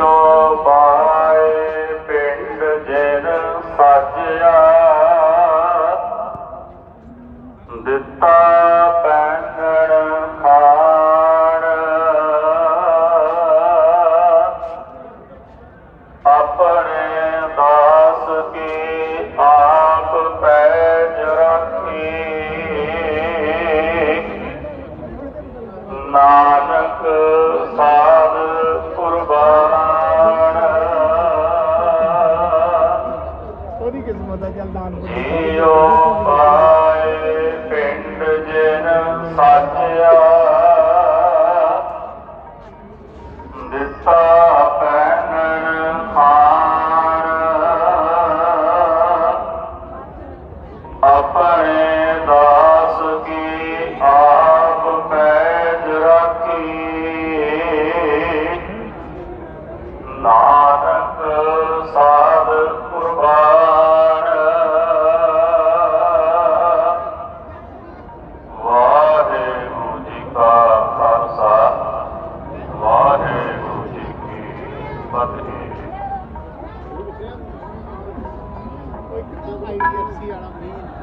ਜੋ ਪਿੰਡ ਜਿਨ ਸਾਜਿਆ। ਦਿੱਤਾ ਪੈਣ ਆਪਣੇ ਦਾਸ ਕੀ ਆਪ ਪੈਜ ਰਾਖੀ। ਨਾਨਕ ਸਾ ਪਤਾ ਚੱਲ ਦਾਨ ਪੁੰਨ ਪਾਏ ਪਿੰਡ ਜਿਨ ਸਾਜਿਆ, ਦਿੱਤਾ ਪੈਨਣ ਖਾਨ ਆਪਣੇ ਦਾਸ ਕੀ ਆਪ ਪੈਜ ਰੱਖੀ। Nanak IDFC around here.